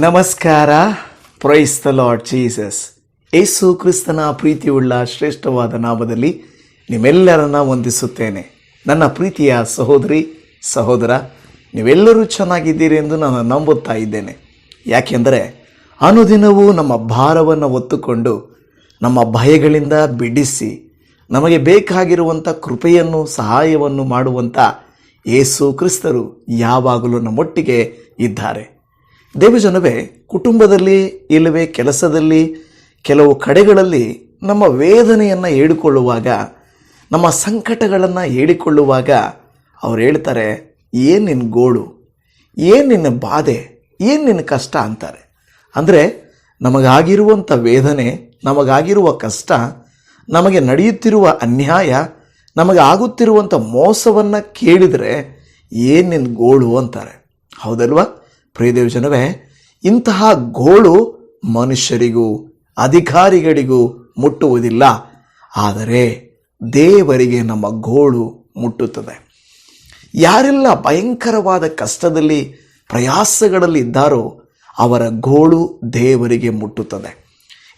ನಮಸ್ಕಾರ. Praise the lord Jesus ಯೇಸು ಕ್ರಿಸ್ತನ ಪ್ರೀತಿಯುಳ್ಳ ಶ್ರೇಷ್ಠವಾದ ನಾಮದಲ್ಲಿ ನಿಮ್ಮೆಲ್ಲರನ್ನ ವಂದಿಸುತ್ತೇನೆ. ನನ್ನ ಪ್ರೀತಿಯ ಸಹೋದರಿ, ಸಹೋದರ, ನೀವೆಲ್ಲರೂ ಚೆನ್ನಾಗಿದ್ದೀರಿ ಎಂದು ನಾನು ನಂಬುತ್ತಾ ಇದ್ದೇನೆ. ಯಾಕೆಂದರೆ ಅನುದಿನವೂ ನಮ್ಮ ಭಾರವನ್ನು ಹೊತ್ತುಕೊಂಡು ನಮ್ಮ ಭಯಗಳಿಂದ ಬಿಡಿಸಿ ನಮಗೆ ಬೇಕಾಗಿರುವಂಥ ಕೃಪೆಯನ್ನು, ಸಹಾಯವನ್ನು ಮಾಡುವಂಥ ಯೇಸು ಕ್ರಿಸ್ತರು ಯಾವಾಗಲೂ ನಮ್ಮೊಟ್ಟಿಗೆ ಇದ್ದಾರೆ. ದೇವಜನವೇ, ಕುಟುಂಬದಲ್ಲಿ, ಇಲ್ಲವೇ ಕೆಲಸದಲ್ಲಿ, ಕೆಲವು ಕಡೆಗಳಲ್ಲಿ ನಮ್ಮ ವೇದನೆಯನ್ನು ಹೇಳಿಕೊಳ್ಳುವಾಗ, ನಮ್ಮ ಸಂಕಟಗಳನ್ನು ಹೇಳಿಕೊಳ್ಳುವಾಗ ಅವ್ರು ಹೇಳ್ತಾರೆ, ಏನು ನಿನ್ನ ಗೋಳು? ಏನು ನಿನ್ನ ಬಾಧೆ? ಏನು ನಿನ್ನ ಕಷ್ಟ? ಅಂತಾರೆ. ಅಂದರೆ ನಮಗಾಗಿರುವಂಥ ವೇದನೆ, ನಮಗಾಗಿರುವ ಕಷ್ಟ, ನಮಗೆ ನಡೆಯುತ್ತಿರುವ ಅನ್ಯಾಯ, ನಮಗೆ ಆಗುತ್ತಿರುವಂಥ ಮೋಸವನ್ನು ಕೇಳಿದರೆ, ಏನು ನಿನ್ನ ಗೋಳು? ಅಂತಾರೆ. ಹೌದಲ್ವಾ? ಪ್ರಿಯದೇವ ಇಂತಹ ಗೋಳು ಮನುಷ್ಯರಿಗೂ, ಅಧಿಕಾರಿಗಳಿಗೂ ಮುಟ್ಟುವುದಿಲ್ಲ. ಆದರೆ ದೇವರಿಗೆ ನಮ್ಮ ಗೋಳು ಮುಟ್ಟುತ್ತದೆ. ಯಾರೆಲ್ಲ ಭಯಂಕರವಾದ ಕಷ್ಟದಲ್ಲಿ, ಪ್ರಯಾಸಗಳಲ್ಲಿ ಇದ್ದಾರೋ, ಅವರ ಗೋಳು ದೇವರಿಗೆ ಮುಟ್ಟುತ್ತದೆ.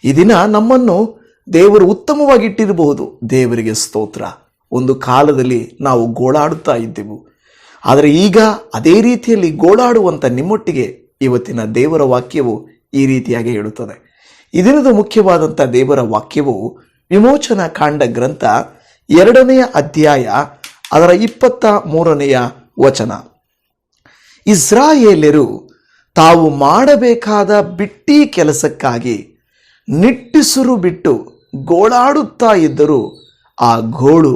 ಈ ದಿನ ನಮ್ಮನ್ನು ದೇವರು ಉತ್ತಮವಾಗಿಟ್ಟಿರಬಹುದು. ದೇವರಿಗೆ ಸ್ತೋತ್ರ. ಒಂದು ಕಾಲದಲ್ಲಿ ನಾವು ಗೋಳಾಡುತ್ತಾ ಇದ್ದೆವು. ಆದರೆ ಈಗ ಅದೇ ರೀತಿಯಲ್ಲಿ ಗೋಳಾಡುವಂಥ ನಿಮ್ಮೊಟ್ಟಿಗೆ ಇವತ್ತಿನ ದೇವರ ವಾಕ್ಯವು ಈ ರೀತಿಯಾಗಿ ಹೇಳುತ್ತದೆ. ಇದರದು ಮುಖ್ಯವಾದಂಥ ದೇವರ ವಾಕ್ಯವು ವಿಮೋಚನಾ ಕಾಂಡ ಗ್ರಂಥ ಎರಡನೆಯ ಅಧ್ಯಾಯ ಅದರ ಇಪ್ಪತ್ತ ಮೂರನೆಯ ವಚನ. ಇಸ್ರಾಯೇಲರು ತಾವು ಮಾಡಬೇಕಾದ ಬಿಟ್ಟಿ ಕೆಲಸಕ್ಕಾಗಿ ನಿಟ್ಟಿಸುರು ಬಿಟ್ಟು ಗೋಳಾಡುತ್ತಾ ಇದ್ದರೂ ಆ ಗೋಳು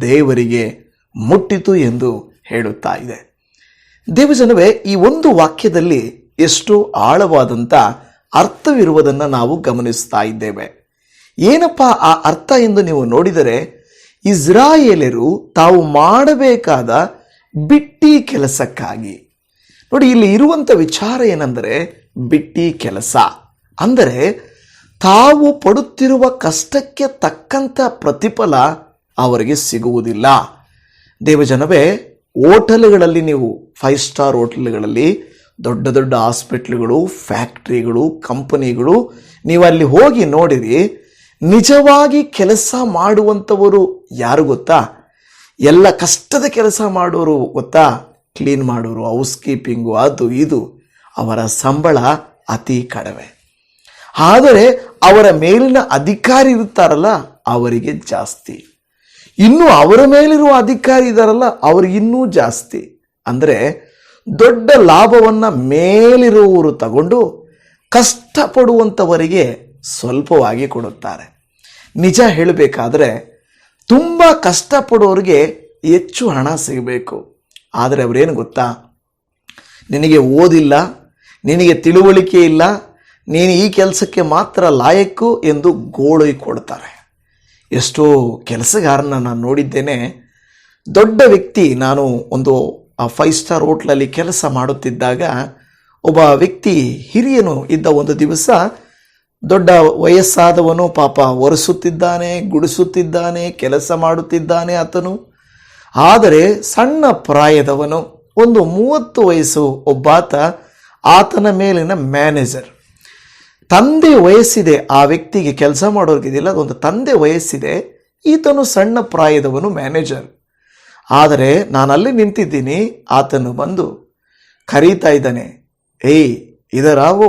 ದೇವರಿಗೆ ಮುಟ್ಟಿತು ಎಂದು ಹೇಳುತ್ತಾ ಇದೆ. ದೇವಜನವೇ ಈ ಒಂದು ವಾಕ್ಯದಲ್ಲಿ ಎಷ್ಟು ಆಳವಾದಂಥ ಅರ್ಥವಿರುವುದನ್ನು ನಾವು ಗಮನಿಸ್ತಾ ಇದ್ದೇವೆ. ಏನಪ್ಪ ಆ ಅರ್ಥ ಎಂದು ನೀವು ನೋಡಿದರೆ ಇಸ್ರಾಯೇಲರು ತಾವು ಮಾಡಬೇಕಾದ ಬಿಟ್ಟಿ ಕೆಲಸಕ್ಕಾಗಿ. ನೋಡಿ, ಇಲ್ಲಿ ಇರುವಂಥ ವಿಚಾರ ಏನೆಂದರೆ, ಬಿಟ್ಟಿ ಕೆಲಸ. ಅಂದರೆ, ತಾವು ಪಡುತ್ತಿರುವ ಕಷ್ಟಕ್ಕೆ ತಕ್ಕಂಥ ಪ್ರತಿಫಲ ಅವರಿಗೆ ಸಿಗುವುದಿಲ್ಲ. ದೇವಜನವೇ ಹೋಟೆಲ್ಗಳಲ್ಲಿ ನೀವು ಫೈವ್ ಸ್ಟಾರ್ ಹೋಟೆಲ್ಗಳಲ್ಲಿ ದೊಡ್ಡ ದೊಡ್ಡ ಹಾಸ್ಪಿಟ್ಲ್ಗಳು, ಫ್ಯಾಕ್ಟ್ರಿಗಳು, ಕಂಪನಿಗಳು, ನೀವು ಅಲ್ಲಿ ಹೋಗಿ ನೋಡಿರಿ, ನಿಜವಾಗಿ ಕೆಲಸ ಮಾಡುವಂಥವರು ಯಾರು ಗೊತ್ತಾ? ಎಲ್ಲ ಕಷ್ಟದ ಕೆಲಸ ಮಾಡೋರು ಗೊತ್ತಾ? ಕ್ಲೀನ್ ಮಾಡೋರು ಹೌಸ್ ಕೀಪಿಂಗು ಅದು ಇದು, ಅವರ ಸಂಬಳ ಅತಿ ಕಡಿಮೆ. ಆದರೆ ಅವರ ಮೇಲಿನ ಅಧಿಕಾರಿ ಇರುತ್ತಾರಲ್ಲ, ಅವರಿಗೆ ಜಾಸ್ತಿ. ಇನ್ನು ಅವರ ಮೇಲಿರುವ ಅಧಿಕಾರಿ ಇದಾರಲ್ಲ ಇನ್ನೂ ಜಾಸ್ತಿ. ಅಂದರೆ ದೊಡ್ಡ ಲಾಭವನ್ನು ಮೇಲಿರುವವರು ತಗೊಂಡು ಕಷ್ಟಪಡುವಂಥವರಿಗೆ ಸ್ವಲ್ಪವಾಗಿ ಕೊಡುತ್ತಾರೆ. ನಿಜ ಹೇಳಬೇಕಾದ್ರೆ ತುಂಬ ಕಷ್ಟಪಡೋರಿಗೆ ಹೆಚ್ಚು ಹಣ ಸಿಗಬೇಕು. ಆದರೆ ಅವರೇನು ಗೊತ್ತಾ? ನಿನಗೆ ಓದಿಲ್ಲ, ನಿನಗೆ ತಿಳುವಳಿಕೆ ಇಲ್ಲ, ನೀನು ಈ ಕೆಲಸಕ್ಕೆ ಮಾತ್ರ ಲಾಯಕ್ಕು ಎಂದು ಗೋಳು ಕೊಡ್ತಾರೆ. ಎಷ್ಟೋ ಕೆಲಸಗಾರನ ನಾನು ನೋಡಿದ್ದೇನೆ. ದೊಡ್ಡ ವ್ಯಕ್ತಿ ನಾನು ಒಂದು ಫೈವ್ ಸ್ಟಾರ್ ಹೋಟ್ಲಲ್ಲಿ ಕೆಲಸ ಮಾಡುತ್ತಿದ್ದಾಗ ಒಬ್ಬ ವ್ಯಕ್ತಿ ಹಿರಿಯನು ಇದ್ದ ಒಂದು ದಿವಸ ದೊಡ್ಡ ವಯಸ್ಸಾದವನು ಪಾಪ ಒರೆಸುತ್ತಿದ್ದಾನೆ, ಗುಡಿಸುತ್ತಿದ್ದಾನೆ, ಕೆಲಸ ಮಾಡುತ್ತಿದ್ದಾನೆ ಆತನು. ಆದರೆ ಸಣ್ಣ ಪ್ರಾಯದವನು, ಒಂದು ಮೂವತ್ತು ವಯಸ್ಸು ಒಬ್ಬಾತ ಆತನ ಮೇಲಿನ ಮ್ಯಾನೇಜರ್ ತಂದೆ ವಯಸ್ಸಿದೆ, ಆ ವ್ಯಕ್ತಿಗೆ ಕೆಲಸ ಮಾಡೋರ್ಗಿದಿಲ್ಲ ಅದೊಂದು ತಂದೆ ವಯಸ್ಸಿದೆ, ಈತನು ಸಣ್ಣ ಪ್ರಾಯದವನು ಮ್ಯಾನೇಜರ್ ಆದರೆ ನಾನು ಅಲ್ಲಿ ನಿಂತಿದ್ದೀನಿ, ಆತನು ಬಂದು ಕರೀತಾ ಇದ್ದಾನೆ, ಏಯ್ ಇದರಾವೋ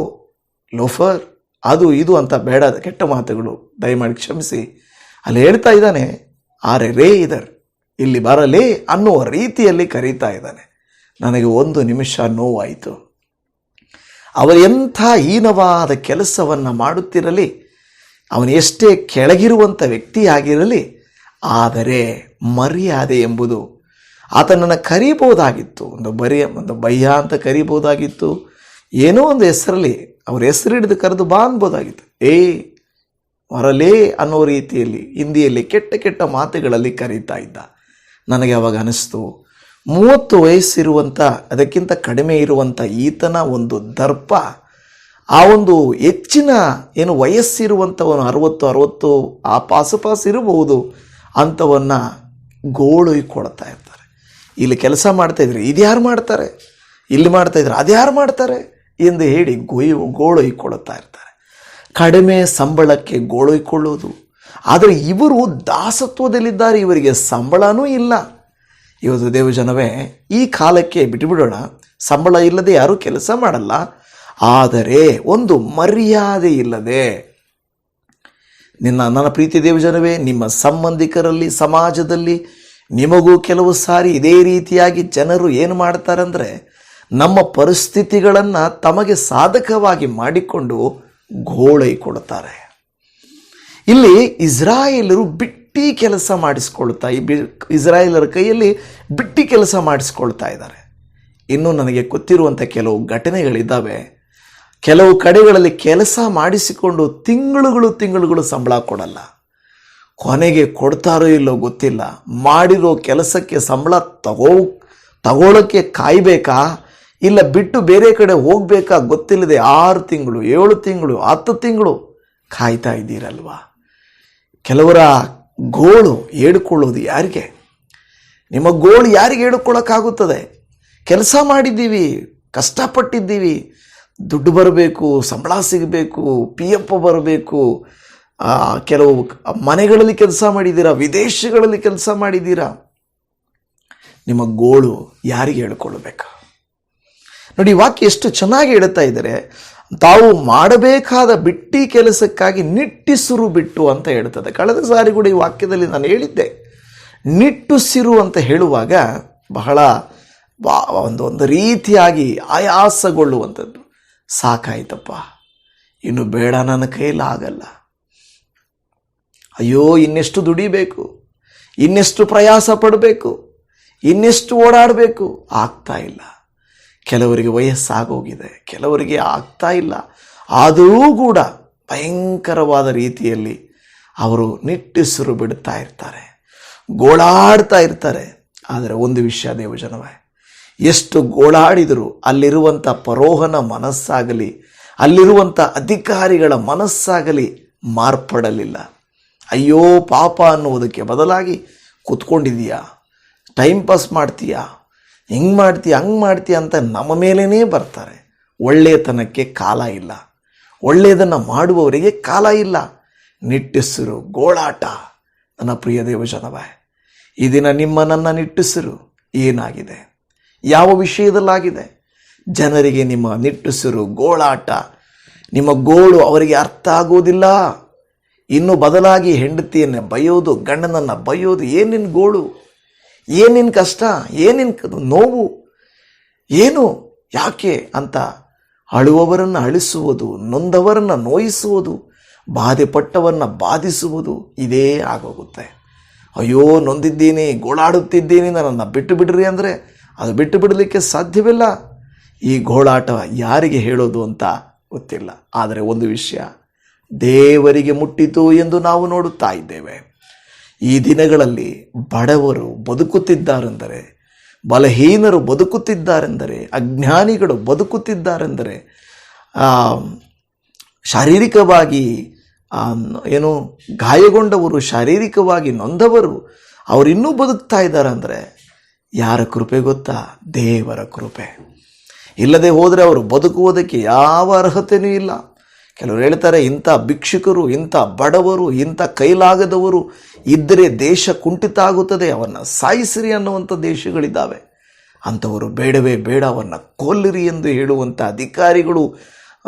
ಲೋಫರ್, ಅದು ಇದು ಅಂತ ಬೇಡ ಕೆಟ್ಟ ಮಾತುಗಳು, ದಯಮಾಡಿ ಕ್ಷಮಿಸಿ. ಅಲ್ಲಿ ಹೇಳ್ತಾ ಇದ್ದಾನೆ, ಆರೆ, ರೇ ಇದರ್, ಇಲ್ಲಿ ಬರಲಿ ಅನ್ನುವ ರೀತಿಯಲ್ಲಿ ಕರೀತಾ ಇದ್ದಾನೆ. ನನಗೆ ಒಂದು ನಿಮಿಷ ನೋವಾಯಿತು. ಅವರು ಎಂಥ ಹೀನವಾದ ಕೆಲಸವನ್ನು ಮಾಡುತ್ತಿರಲಿ, ಅವನು ಎಷ್ಟೇ ಕೆಳಗಿರುವಂಥ ವ್ಯಕ್ತಿಯಾಗಿರಲಿ, ಆದರೆ ಮರ್ಯಾದೆ ಎಂಬುದು ಆತನನ್ನು ಕರೀಬೋದಾಗಿತ್ತು ಒಂದು ಬರಿಯ ಒಂದು ಭಯ್ಯ ಅಂತ ಕರೀಬೋದಾಗಿತ್ತು ಏನೋ ಒಂದು ಹೆಸರಲ್ಲಿ ಅವರ ಹೆಸರು ಹಿಡಿದು ಕರೆದು ಬಾ ಅನ್ಬೋದಾಗಿತ್ತು ಏ ಹೊರಲೇ ಅನ್ನೋ ರೀತಿಯಲ್ಲಿ ಹಿಂದಿಯಲ್ಲಿ ಕೆಟ್ಟ ಕೆಟ್ಟ ಮಾತುಗಳಲ್ಲಿ ಕರೀತಾ ಇದ್ದ. ನನಗೆ ಅವಾಗ ಅನಿಸ್ತು ಮೂವತ್ತು ವಯಸ್ಸಿರುವಂಥ ಅದಕ್ಕಿಂತ ಕಡಿಮೆ ಇರುವಂಥ ಈತನ ಒಂದು ದರ್ಪ, ಆ ಒಂದು ಹೆಚ್ಚಿನ ಏನು ವಯಸ್ಸಿರುವಂಥವನು ಅರವತ್ತು ಅರವತ್ತು, ಆ ಪಾಸುಪಾಸು ಇರಬಹುದು ಅಂಥವನ್ನು ಕೊಡ್ತಾ ಇರ್ತಾರೆ. ಇಲ್ಲಿ ಕೆಲಸ ಮಾಡ್ತಾ ಇದ್ರೆ ಇದು ಯಾರು ಮಾಡ್ತಾರೆ? ಇಲ್ಲಿ ಮಾಡ್ತಾ ಇದ್ರೆ ಅದು ಯಾರು ಮಾಡ್ತಾರೆ? ಎಂದು ಹೇಳಿ ಗೊಯ್ ಗೋಳೊಯ್ಕೊಳ್ಳುತ್ತಾ ಇರ್ತಾರೆ. ಕಡಿಮೆ ಸಂಬಳಕ್ಕೆ ಗೋಳೊಯ್ಕೊಳ್ಳೋದು ಆದರೆ ಇವರು ದಾಸತ್ವದಲ್ಲಿದ್ದಾರೆ, ಇವರಿಗೆ ಸಂಬಳನೂ ಇಲ್ಲ. ಇವತ್ತು ದೇವಜನವೇ, ಈ ಕಾಲಕ್ಕೆ ಬಿಟ್ಟುಬಿಡೋಣ ಸಂಬಳ ಇಲ್ಲದೆ ಯಾರೂ ಕೆಲಸ ಮಾಡಲ್ಲ. ಆದರೆ ಒಂದು ಮರ್ಯಾದೆ ಇಲ್ಲದೆ. ನಿನ್ನ, ನನ್ನ ಪ್ರೀತಿ ದೇವಜನವೇ, ನಿಮ್ಮ ಸಂಬಂಧಿಕರಲ್ಲಿ, ಸಮಾಜದಲ್ಲಿ ನಿಮಗೂ ಕೆಲವು ಸಾರಿ ಇದೇ ರೀತಿಯಾಗಿ ಜನರು ಏನು ಮಾಡ್ತಾರಂದರೆ, ನಮ್ಮ ಪರಿಸ್ಥಿತಿಗಳನ್ನು ತಮಗೆ ಸಾಧಕವಾಗಿ ಮಾಡಿಕೊಂಡು ಗೋಳೈ ಕೊಡ್ತಾರೆ ಇಲ್ಲಿ ಇಸ್ರಾಯೇಲರು ಬಿಟ್ಟಿ ಕೆಲಸ ಮಾಡಿಸ್ಕೊಳ್ತಾ ಈ ಬಿ- ಇಸ್ರಾಯೇಲರ ಕೈಯಲ್ಲಿ ಬಿಟ್ಟಿ ಕೆಲಸ ಮಾಡಿಸ್ಕೊಳ್ತಾ ಇದ್ದಾರೆ. ಇನ್ನೂ ನನಗೆ ಗೊತ್ತಿರುವಂಥ ಕೆಲವು ಘಟನೆಗಳಿದ್ದಾವೆ. ಕೆಲವು ಕಡೆಗಳಲ್ಲಿ ಕೆಲಸ ಮಾಡಿಸಿಕೊಂಡು ತಿಂಗಳುಗಳು ತಿಂಗಳುಗಳು ಸಂಬಳ ಕೊಡಲ್ಲ. ಕೊನೆಗೆ ಕೊಡ್ತಾರೋ ಇಲ್ಲೋ ಗೊತ್ತಿಲ್ಲ. ಮಾಡಿರೋ ಕೆಲಸಕ್ಕೆ ಸಂಬಳ ತಗೋ ತಗೊಳ್ಳೋಕ್ಕೆ ಕಾಯಬೇಕಾ? ಇಲ್ಲ ಬಿಟ್ಟು ಬೇರೆ ಕಡೆ ಹೋಗಬೇಕಾ ಗೊತ್ತಿಲ್ಲದೆ ಆರು ತಿಂಗಳು, ಏಳು ತಿಂಗಳು, ಹತ್ತು ತಿಂಗಳು ಕಾಯ್ತಾ ಇದ್ದೀರಲ್ವಾ? ಕೆಲವರ ಗೋಳು ಹೇಳ್ಕೊಳ್ಳೋದು ಯಾರಿಗೆ? ನಿಮ್ಮ ಗೋಳು ಯಾರಿಗೆ ಹೇಳ್ಕೊಳ್ಳೋಕ್ಕಾಗುತ್ತದೆ ಕೆಲಸ ಮಾಡಿದ್ದೀವಿ, ಕಷ್ಟಪಟ್ಟಿದ್ದೀವಿ, ದುಡ್ಡು ಬರಬೇಕು, ಸಂಬಳ ಸಿಗಬೇಕು ಪಿ ಎಫ್ ಬರಬೇಕು ಕೆಲವು ಮನೆಗಳಲ್ಲಿ ಕೆಲಸ ಮಾಡಿದ್ದೀರಾ, ವಿದೇಶಗಳಲ್ಲಿ ಕೆಲಸ ಮಾಡಿದ್ದೀರಾ? ನಿಮ್ಮ ಗೋಳು ಯಾರಿಗೆ ಹೇಳ್ಕೊಳ್ಬೇಕು? ನೋಡಿ ವಾಕ್ಯ ಎಷ್ಟು ಚೆನ್ನಾಗಿ ಹೇಳ್ತಾ ಇದ್ದಾರೆ. ತಾವು ಮಾಡಬೇಕಾದ ಬಿಟ್ಟಿ ಕೆಲಸಕ್ಕಾಗಿ ನಿಟ್ಟುಸಿರು ಬಿಟ್ಟು ಅಂತ ಹೇಳ್ತದೆ. ಕಳೆದ ಸಾರಿ ಕೂಡ ಈ ವಾಕ್ಯದಲ್ಲಿ ನಾನು ಹೇಳಿದ್ದೆ. ನಿಟ್ಟುಸಿರು ಅಂತ ಹೇಳುವಾಗ ಬಹಳ ಒಂದು ಒಂದು ರೀತಿಯಾಗಿ ಆಯಾಸಗೊಳ್ಳುವಂಥದ್ದು. ಸಾಕಾಯ್ತಪ್ಪ. ಇನ್ನು ಬೇಡ, ನನ್ನ ಕೈಯಲ್ಲಿ ಆಗಲ್ಲ. ಅಯ್ಯೋ, ಇನ್ನೆಷ್ಟು ದುಡಿಬೇಕು? ಇನ್ನೆಷ್ಟು ಪ್ರಯಾಸ ಪಡಬೇಕು? ಇನ್ನೆಷ್ಟು ಓಡಾಡಬೇಕು? ಆಗ್ತಾ ಇಲ್ಲ. ಕೆಲವರಿಗೆ ವಯಸ್ಸಾಗೋಗಿದೆ, ಕೆಲವರಿಗೆ ಆಗ್ತಾ ಇಲ್ಲ. ಆದರೂ ಕೂಡ ಭಯಂಕರವಾದ ರೀತಿಯಲ್ಲಿ ಅವರು ನಿಟ್ಟುಸಿರು ಬಿಡ್ತಾ ಇರ್ತಾರೆ, ಗೋಳಾಡ್ತಾ ಇರ್ತಾರೆ. ಆದರೆ ಒಂದು ವಿಷಯ ದೇವಜನವೇ, ಎಷ್ಟು ಗೋಳಾಡಿದರೂ ಅಲ್ಲಿರುವಂಥ ಪರೋಹನ ಮನಸ್ಸಾಗಲಿ, ಅಲ್ಲಿರುವಂಥ ಅಧಿಕಾರಿಗಳ ಮನಸ್ಸಾಗಲಿ ಮಾರ್ಪಡಲಿಲ್ಲ. ಅಯ್ಯೋ ಪಾಪ ಅನ್ನುವುದಕ್ಕೆ ಬದಲಾಗಿ ಕೂತ್ಕೊಂಡಿದೀಯಾ ಟೈಮ್ ಪಾಸ್ ಮಾಡ್ತೀಯಾ? ಹಿಂಗೆ ಮಾಡ್ತೀಯ, ಹಂಗೆ ಮಾಡ್ತಿ ಅಂತ ನಮ್ಮ ಮೇಲೇ ಬರ್ತಾರೆ. ಒಳ್ಳೆಯತನಕ್ಕೆ ಕಾಲ ಇಲ್ಲ. ಒಳ್ಳೆಯದನ್ನು ಮಾಡುವವರಿಗೆ ಕಾಲ ಇಲ್ಲ. ನಿಟ್ಟಿಸಿರು, ಗೋಳಾಟ. ನನ್ನ ಪ್ರಿಯ ದೇವಜನವೇ ಈ ದಿನ ನಿಮ್ಮ ನನ್ನ ನಿಟ್ಟಿಸಿರು ಏನಾಗಿದೆ? ಯಾವ ವಿಷಯದಲ್ಲಾಗಿದೆ? ಜನರಿಗೆ ನಿಮ್ಮ ನಿಟ್ಟುಸಿರು, ಗೋಳಾಟ, ನಿಮ್ಮ ಗೋಳು ಅವರಿಗೆ ಅರ್ಥ ಆಗೋದಿಲ್ಲ ಇನ್ನು ಬದಲಾಗಿ ಹೆಂಡತಿಯನ್ನು ಬೈಯೋದು ಗಂಡನನ್ನು ಬೈಯೋದು ಏನಿನ್ ಗೋಳು? ಏನಿನ್ ಕಷ್ಟ, ಏನಿನ್ ನೋವು, ಏನು, ಯಾಕೆ ಅಂತ ಅಳುವವರನ್ನು ಅಳಿಸುವುದು, ನೊಂದವರನ್ನು ನೋಯಿಸುವುದು, ಬಾಧೆಪಟ್ಟವರನ್ನ ಬಾಧಿಸುವುದು ಇದೇ ಆಗೋಗುತ್ತೆ. ಅಯ್ಯೋ, ನೊಂದಿದ್ದೀನಿ, ಗೋಳಾಡುತ್ತಿದ್ದೀನಿ, ನನ್ನನ್ನು ಬಿಟ್ಟು ಬಿಡ್ರಿ ಅಂದರೆ ಅದು ಬಿಟ್ಟು ಬಿಡಲಿಕ್ಕೆ ಸಾಧ್ಯವಿಲ್ಲ. ಈ ಗೋಳಾಟ ಯಾರಿಗೆ ಹೇಳೋದು ಅಂತ ಗೊತ್ತಿಲ್ಲ. ಆದರೆ ಒಂದು ವಿಷಯ, ದೇವರಿಗೆ ಮುಟ್ಟಿತು ಎಂದು ನಾವು ನೋಡುತ್ತಾ ಇದ್ದೇವೆ. ಈ ದಿನಗಳಲ್ಲಿ ಬಡವರು ಬದುಕುತ್ತಿದ್ದಾರೆಂದರೆ, ಬಲಹೀನರು ಬದುಕುತ್ತಿದ್ದಾರೆಂದರೆ, ಅಜ್ಞಾನಿಗಳು ಬದುಕುತ್ತಿದ್ದಾರೆಂದರೆ ಶಾರೀರಿಕವಾಗಿ ಏನು ಗಾಯಗೊಂಡವರು, ಶಾರೀರಿಕವಾಗಿ ನೊಂದವರು, ಅವರಿನ್ನೂ ಬದುಕ್ತಾ ಇದ್ದಾರೆ ಅಂದರೆ ಯಾರ ಕೃಪೆ ಗೊತ್ತಾ? ದೇವರ ಕೃಪೆ. ಇಲ್ಲದೆ ಹೋದರೆ ಅವರು ಬದುಕುವುದಕ್ಕೆ ಯಾವ ಅರ್ಹತೆಯೂ ಇಲ್ಲ. ಕೆಲವರು ಹೇಳ್ತಾರೆ, ಇಂಥ ಭಿಕ್ಷುಕರು, ಇಂಥ ಬಡವರು, ಇಂಥ ಕೈಲಾಗದವರು ಇದ್ದರೆ ದೇಶ ಕುಂಠಿತ ಆಗುತ್ತದೆ ಅವನ್ನು ಸಾಯಿಸಿರಿ ಅನ್ನುವಂಥ ದೇಶಗಳಿದ್ದಾವೆ. ಅಂಥವರು ಬೇಡವೇ ಬೇಡ, ಅವನ್ನ ಕೊಲ್ಲಿರಿ ಎಂದು ಹೇಳುವಂಥ ಅಧಿಕಾರಿಗಳು,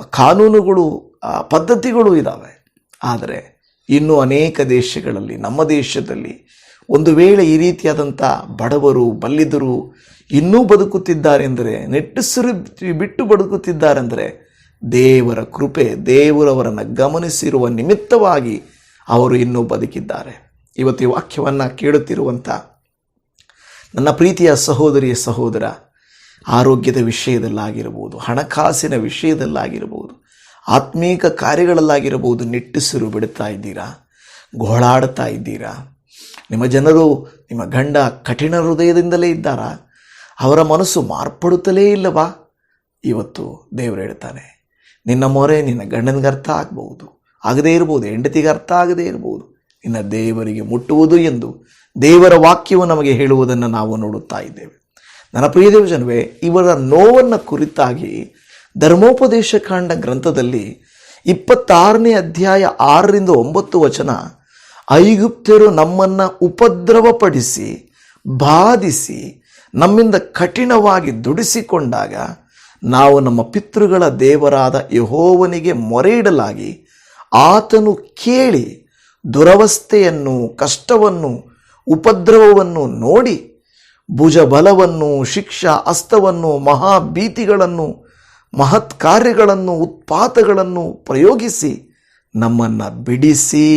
ಕಾನೂನುಗಳು ಪದ್ಧತಿಗಳು ಇದ್ದಾವೆ ಆದರೆ ಇನ್ನೂ ಅನೇಕ ದೇಶಗಳಲ್ಲಿ, ನಮ್ಮ ದೇಶದಲ್ಲಿ ಒಂದು ವೇಳೆ ಈ ರೀತಿಯಾದಂಥ ಬಡವರು, ಬಲ್ಲಿದರು, ಇನ್ನೂ ಬದುಕುತ್ತಿದ್ದಾರೆ ನೆಟ್ಟುಸಿರು ನೆಟ್ಟಿಸಿರು ಬಿಟ್ಟು ಬದುಕುತ್ತಿದ್ದಾರೆಂದರೆ, ದೇವರ ಕೃಪೆ, ದೇವರವರನ್ನು ಗಮನಿಸಿರುವ ನಿಮಿತ್ತವಾಗಿ ಅವರು ಇನ್ನೂ ಬದುಕಿದ್ದಾರೆ. ಇವತ್ತು ಈ ವಾಕ್ಯವನ್ನು ಕೇಳುತ್ತಿರುವಂಥ ನನ್ನ ಪ್ರೀತಿಯ ಸಹೋದರಿಯ ಸಹೋದರ, ಆರೋಗ್ಯದ ವಿಷಯದಲ್ಲಾಗಿರಬಹುದು ಹಣಕಾಸಿನ ವಿಷಯದಲ್ಲಾಗಿರಬಹುದು ಆತ್ಮೀಕ ಕಾರ್ಯಗಳಲ್ಲಾಗಿರಬಹುದು ನಿಟ್ಟುಸಿರು ಬಿಡ್ತಾ ಇದ್ದೀರಾ? ಗೋಳಾಡ್ತಾ ಇದ್ದೀರಾ? ನಿಮ್ಮ ಜನರು, ನಿಮ್ಮ ಗಂಡ ಕಠಿಣ ಹೃದಯದಿಂದಲೇ ಇದ್ದಾರಾ? ಅವರ ಮನಸ್ಸು ಮಾರ್ಪಡುತ್ತಲೇ ಇಲ್ಲವಾ? ಇವತ್ತು ದೇವರು ಹೇಳ್ತಾನೆ, ನಿನ್ನ ಮೊರೆ ನಿನ್ನ ಗಂಡನಿಗೆ ಅರ್ಥ ಆಗ್ಬೋದು ಆಗದೇ ಇರ್ಬೋದು, ಹೆಂಡತಿಗೆ ಅರ್ಥ ಆಗದೇ ಇರಬಹುದು ನಿನ್ನ ದೇವರಿಗೆ ಮುಟ್ಟುವುದು ಎಂದು ದೇವರ ವಾಕ್ಯವು ನಮಗೆ ಹೇಳುವುದನ್ನು ನಾವು ನೋಡುತ್ತಾ ಇದ್ದೇವೆ. ನನ್ನ ಪ್ರಿಯ ದೇವಜನವೇ, ಇವರ ನೋವನ್ನು ಕುರಿತಾಗಿ ಧರ್ಮೋಪದೇಶ ಕಾಂಡ ಗ್ರಂಥದಲ್ಲಿ ಇಪ್ಪತ್ತಾರನೇ ಅಧ್ಯಾಯ ಆರರಿಂದ ಒಂಬತ್ತು ವಚನ ಐಗುಪ್ತರು ನಮ್ಮನ್ನು ಉಪದ್ರವಪಡಿಸಿ, ಬಾಧಿಸಿ, ನಮ್ಮಿಂದ ಕಠಿಣವಾಗಿ ದುಡಿಸಿಕೊಂಡಾಗ ನಾವು ನಮ್ಮ ಪಿತೃಗಳ ದೇವರಾದ ಯಹೋವನಿಗೆ ಮೊರೆ ಇಡಲಾಗಿ ಆತನು ಕೇಳಿ ದುರವಸ್ಥೆಯನ್ನು, ಕಷ್ಟವನ್ನು, ಉಪದ್ರವವನ್ನು ನೋಡಿ, ಭುಜಬಲವನ್ನು, ಶಿಕ್ಷಾ ಅಸ್ತವನ್ನು, ಮಹಾಭೀತಿಗಳನ್ನು ಮಹತ್ ಕಾರ್ಯಗಳನ್ನು ಉತ್ಪಾತಗಳನ್ನು ಪ್ರಯೋಗಿಸಿ ನಮ್ಮನ್ನು ಬಿಡಿಸಿ.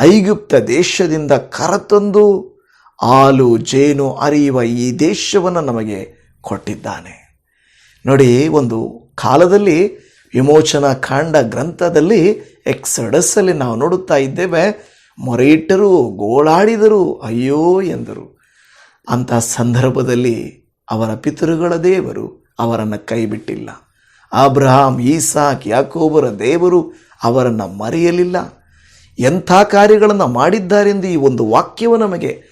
ಐಗುಪ್ತ ದೇಶದಿಂದ ಕರತಂದು ಹಾಲು ಜೇನು ಅರಿಯುವ ಈ ದೇಶವನ್ನು ನಮಗೆ ಕೊಟ್ಟಿದ್ದಾನೆ. ನೋಡಿ, ಒಂದು ಕಾಲದಲ್ಲಿ ವಿಮೋಚನಾ ಕಾಂಡ ಗ್ರಂಥದಲ್ಲಿ ಎಕ್ಸಡಸ್ಸಲ್ಲಿ ನಾವು ನೋಡುತ್ತಾ ಇದ್ದೇವೆ, ಮೊರೆಯಿಟ್ಟರು, ಗೋಳಾಡಿದರು, ಅಯ್ಯೋ ಎಂದರು. ಅಂಥ ಸಂದರ್ಭದಲ್ಲಿ ಅವರ ಪಿತೃಗಳ ದೇವರು ಅವರನ್ನು ಕೈಬಿಟ್ಟಿಲ್ಲ. ಅಬ್ರಹಾಂ, ಈಸಾಕ್, ಯಾಕೋಬರ ದೇವರು ಅವರನ್ನು ಮರೆಯಲಿಲ್ಲ. ಎಂಥ ಕಾರ್ಯಗಳನ್ನು ಮಾಡಿದ್ದಾರೆಂದು ಈ ಒಂದು ವಾಕ್ಯವು ನಮಗೆ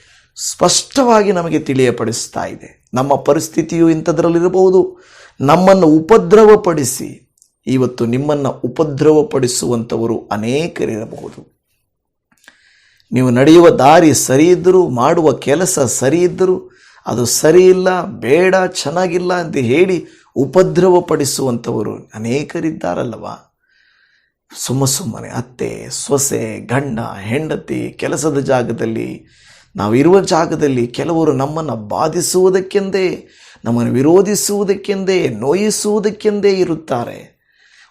ಸ್ಪಷ್ಟವಾಗಿ ನಮಗೆ ತಿಳಿಯಪಡಿಸ್ತಾ ಇದೆ. ನಮ್ಮ ಪರಿಸ್ಥಿತಿಯು ಇಂಥದ್ರಲ್ಲಿರಬಹುದು. ನಮ್ಮನ್ನು ಉಪದ್ರವಪಡಿಸಿ ಇವತ್ತು ನಿಮ್ಮನ್ನು ಉಪದ್ರವಪಡಿಸುವಂಥವರು ಅನೇಕರಿರಬಹುದು. ನೀವು ನಡೆಯುವ ದಾರಿ ಸರಿ ಇದ್ದರೂ, ಮಾಡುವ ಕೆಲಸ ಸರಿ ಇದ್ದರೂ, ಅದು ಸರಿ ಇಲ್ಲ, ಬೇಡ, ಚೆನ್ನಾಗಿಲ್ಲ ಅಂತ ಹೇಳಿ ಉಪದ್ರವಪಡಿಸುವಂಥವರು ಅನೇಕರಿದ್ದಾರಲ್ಲವ? ಸುಮ್ಮ ಸುಮ್ಮನೆ, ಅತ್ತೆ, ಸೊಸೆ, ಗಂಡ, ಹೆಂಡತಿ ಕೆಲಸದ ಜಾಗದಲ್ಲಿ ನಾವಿರುವ ಜಾಗದಲ್ಲಿ ಕೆಲವರು ನಮ್ಮನ್ನು ಬಾಧಿಸುವುದಕ್ಕೆಂದೇ, ನಮ್ಮನ್ನು ವಿರೋಧಿಸುವುದಕ್ಕೆಂದೇ, ನೋಯಿಸುವುದಕ್ಕೆಂದೇ ಇರುತ್ತಾರೆ.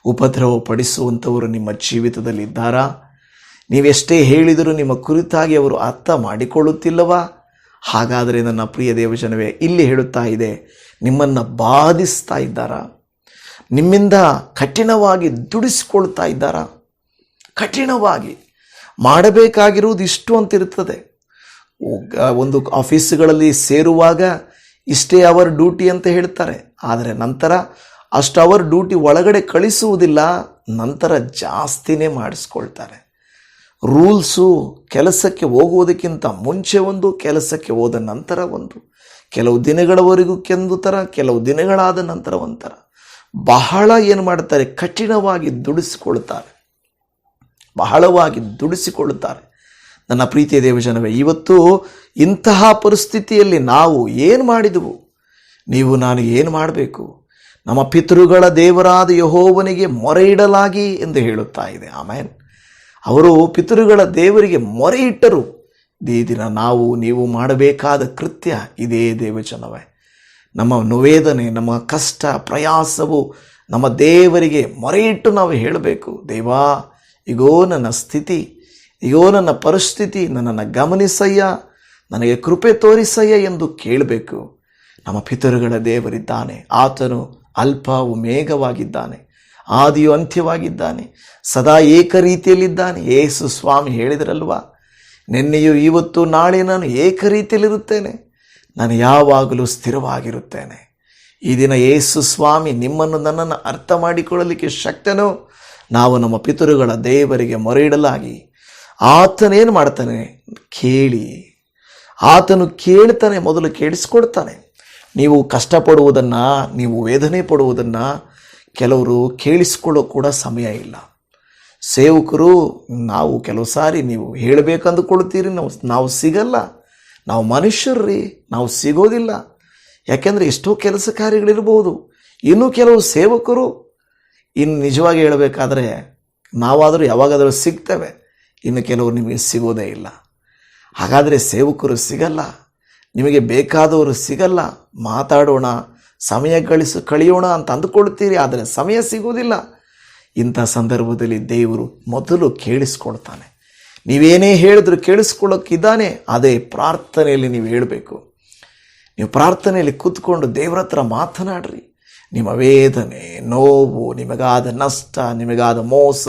ಉಪದ್ರವ ಪಡಿಸುವಂಥವರು ನಿಮ್ಮ ಜೀವಿತದಲ್ಲಿದ್ದಾರಾ? ನೀವೆಷ್ಟೇ ಹೇಳಿದರೂ ನಿಮ್ಮ ಕುರಿತಾಗಿ ಅವರು ಅರ್ಥ ಮಾಡಿಕೊಳ್ಳುತ್ತಿಲ್ಲವಾ? ಹಾಗಾದರೆ ನನ್ನ ಪ್ರಿಯ ದೇವಜನವೇ, ಇಲ್ಲಿ ಹೇಳುತ್ತಾ ಇದೆ, ನಿಮ್ಮನ್ನು ಬಾಧಿಸ್ತಾ ಇದ್ದಾರಾ? ನಿಮ್ಮಿಂದ ಕಠಿಣವಾಗಿ ದುಡಿಸಿಕೊಳ್ತಾ ಇದ್ದಾರಾ? ಕಠಿಣವಾಗಿ. ಮಾಡಬೇಕಾಗಿರುವುದು ಇಷ್ಟು ಅಂತಿರುತ್ತದೆ. ಒಂದು ಆಫೀಸ್ಗಳಲ್ಲಿ ಸೇರುವಾಗ ಇಷ್ಟೇ ಅವರ್ ಡ್ಯೂಟಿ ಅಂತ ಹೇಳ್ತಾರೆ. ಆದರೆ ನಂತರ ಅಷ್ಟು ಅವರ್ ಡ್ಯೂಟಿ ಒಳಗಡೆ ಕಳಿಸುವುದಿಲ್ಲ, ನಂತರ ಜಾಸ್ತಿನೇ ಮಾಡಿಸ್ಕೊಳ್ತಾರೆ. ರೂಲ್ಸು ಕೆಲಸಕ್ಕೆ ಹೋಗುವುದಕ್ಕಿಂತ ಮುಂಚೆ ಒಂದು, ಕೆಲಸಕ್ಕೆ ಹೋದ ನಂತರ ಒಂದು, ಕೆಲವು ದಿನಗಳವರೆಗೂ ಕೆಂದು ಥರ ಕೆಲವು ದಿನಗಳಾದ ನಂತರ ಒಂಥರ. ಬಹಳ ಏನು ಮಾಡ್ತಾರೆ, ಕಠಿಣವಾಗಿ ದುಡಿಸಿಕೊಳ್ತಾರೆ. ಬಹಳವಾಗಿ ದುಡಿಸಿಕೊಳ್ಳುತ್ತಾರೆ ನನ್ನ ಪ್ರೀತಿಯ ದೇವಜನವೇ, ಇವತ್ತು ಇಂತಹ ಪರಿಸ್ಥಿತಿಯಲ್ಲಿ ನಾವು ಏನು ಮಾಡಿದೆವು? ನೀವು, ನಾನು ಏನು ಮಾಡಬೇಕು? ನಮ್ಮ ಪಿತೃಗಳ ದೇವರಾದ ಯಹೋವನಿಗೆ ಮೊರೆ ಇಡಲಾಗಿ ಎಂದು ಹೇಳುತ್ತಾ ಇದೆ. ಆಮೇನ್. ಅವರು ಪಿತೃಗಳ ದೇವರಿಗೆ ಮೊರೆ ಇಟ್ಟರು ಈ ದಿನ ನಾವು ನೀವು ಮಾಡಬೇಕಾದ ಕೃತ್ಯ ಇದೇ ದೇವಚನವೇ. ನಮ್ಮ ನೋವೇದನೆ, ನಮ್ಮ ಕಷ್ಟ, ಪ್ರಯಾಸವು ನಮ್ಮ ದೇವರಿಗೆ ಮೊರೆಯಿಟ್ಟು ನಾವು ಹೇಳಬೇಕು. ದೇವಾ, ಇಗೋ ನನ್ನ ಸ್ಥಿತಿ, ಇಗೋ ನನ್ನ ಪರಿಸ್ಥಿತಿ, ನನ್ನನ್ನು ಗಮನಿಸಯ್ಯ, ನನಗೆ ಕೃಪೆ ತೋರಿಸಯ್ಯ ಎಂದು ಕೇಳಬೇಕು. ನಮ್ಮ ಪಿತರುಗಳ ದೇವರಿದ್ದಾನೆ. ಆತನು ಅಲ್ಪವು ಮೇಘವಾಗಿದ್ದಾನೆ ಆದಿಯು ಅಂತ್ಯವಾಗಿದ್ದಾನೆ, ಸದಾ ಏಕ ರೀತಿಯಲ್ಲಿದ್ದಾನೆ ಏಸು ಸ್ವಾಮಿ ಹೇಳಿದರಲ್ವಾ, ನಿನ್ನೆಯು ಇವತ್ತು ನಾಳೆ ನಾನು ಏಕ ರೀತಿಯಲ್ಲಿರುತ್ತೇನೆ ನಾನು ಯಾವಾಗಲೂ ಸ್ಥಿರವಾಗಿರುತ್ತೇನೆ. ಈ ದಿನ ಯೇಸು ಸ್ವಾಮಿ ನಿಮ್ಮನ್ನು ನನ್ನನ್ನು ಅರ್ಥ ಮಾಡಿಕೊಳ್ಳಲಿಕ್ಕೆ ಶಕ್ತನೋ. ನಾವು ನಮ್ಮ ಪಿತೃಗಳ ದೇವರಿಗೆ ಮೊರೆ ಇಡಲಾಗಿ ಆತನೇನು ಮಾಡ್ತಾನೆ? ಕೇಳಿ. ಆತನು ಕೇಳ್ತಾನೆ, ಮೊದಲು ಕೇಳಿಸ್ಕೊಡ್ತಾನೆ. ನೀವು ಕಷ್ಟಪಡುವುದನ್ನು, ನೀವು ವೇದನೆ ಪಡುವುದನ್ನು ಕೆಲವರು ಕೇಳಿಸ್ಕೊಳ್ಳೋ ಕೂಡ ಸಮಯ ಇಲ್ಲ. ಸೇವಕರು, ನಾವು ಕೆಲವು ಸಾರಿ ನೀವು ಹೇಳಬೇಕಂದುಕೊಳ್ತೀರಿ ನಾವು ನಾವು ಸಿಗಲ್ಲ. ನಾವು ಮನುಷ್ಯರ್ರಿ, ನಾವು ಸಿಗೋದಿಲ್ಲ. ಯಾಕೆಂದರೆ ಎಷ್ಟೋ ಕೆಲಸ ಕಾರ್ಯಗಳಿರ್ಬೋದು. ಇನ್ನೂ ಕೆಲವು ಸೇವಕರು ಇನ್ನು ನಿಜವಾಗಿ ಹೇಳಬೇಕಾದ್ರೆ, ನಾವಾದರೂ ಯಾವಾಗಾದರೂ ಸಿಗ್ತೇವೆ. ಇನ್ನು ಕೆಲವರು ನಿಮಗೆ ಸಿಗೋದೇ ಇಲ್ಲ. ಹಾಗಾದರೆ ಸೇವಕರು ಸಿಗಲ್ಲ. ನಿಮಗೆ ಬೇಕಾದವರು ಸಿಗಲ್ಲ. ಮಾತಾಡೋಣ, ಸಮಯ ಗಳಿಸು ಕಳೆಯೋಣ ಅಂತ ಅಂದುಕೊಳ್ತೀರಿ, ಆದರೆ ಸಮಯ ಸಿಗುವುದಿಲ್ಲ. ಇಂಥ ಸಂದರ್ಭದಲ್ಲಿ ದೇವರು ಮೊದಲು ಕೇಳಿಸ್ಕೊಳ್ತಾನೆ. ನೀವೇನೇ ಹೇಳಿದ್ರು ಕೇಳಿಸ್ಕೊಳ್ಳೋಕ್ಕಿದ್ದಾನೆ, ಅದೇ ಪ್ರಾರ್ಥನೆಯಲ್ಲಿ ನೀವು ಹೇಳಬೇಕು. ನೀವು ಪ್ರಾರ್ಥನೆಯಲ್ಲಿ ಕೂತ್ಕೊಂಡು ದೇವರ ಹತ್ರ ಮಾತನಾಡ್ರಿ. ನಿಮ್ಮ ವೇದನೆ, ನೋವು, ನಿಮಗಾದ ನಷ್ಟ, ನಿಮಗಾದ ಮೋಸ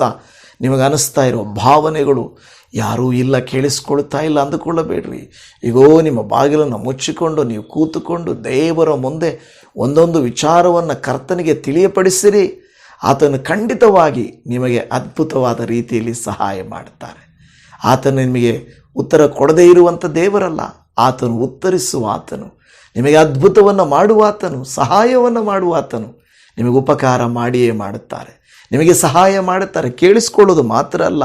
ನಿಮಗೆ ಅನಿಸ್ತಾ ಇರೋ ಭಾವನೆಗಳು ಯಾರೂ ಇಲ್ಲ ಕೇಳಿಸ್ಕೊಳ್ತಾ ಇಲ್ಲ ಅಂದುಕೊಳ್ಳಬೇಡ್ರಿ. ಈಗೋ ನಿಮ್ಮ ಬಾಗಿಲನ್ನು ಮುಚ್ಚಿಕೊಂಡು ನೀವು ಕೂತುಕೊಂಡು ದೇವರ ಮುಂದೆ ಒಂದೊಂದು ವಿಚಾರವನ್ನು ಕರ್ತನಿಗೆ ತಿಳಿಯಪಡಿಸಿರಿ. ಆತನು ಖಂಡಿತವಾಗಿ ನಿಮಗೆ ಅದ್ಭುತವಾದ ರೀತಿಯಲ್ಲಿ ಸಹಾಯ ಮಾಡುತ್ತಾರೆ. ಆತನು ನಿಮಗೆ ಉತ್ತರ ಕೊಡದೇ ಇರುವಂಥ ದೇವರಲ್ಲ. ಆತನು ಉತ್ತರಿಸುವ ಆತನು. ನಿಮಗೆ ಅದ್ಭುತವನ್ನು ಮಾಡುವ ಆತನು, ಸಹಾಯವನ್ನು ಮಾಡುವ ಆತನು. ನಿಮಗೆ ಉಪಕಾರ ಮಾಡಿಯೇ ಮಾಡುತ್ತಾರೆ. ನಿಮಗೆ ಸಹಾಯ ಮಾಡುತ್ತಾರೆ. ಕೇಳಿಸ್ಕೊಳ್ಳೋದು ಮಾತ್ರ ಅಲ್ಲ.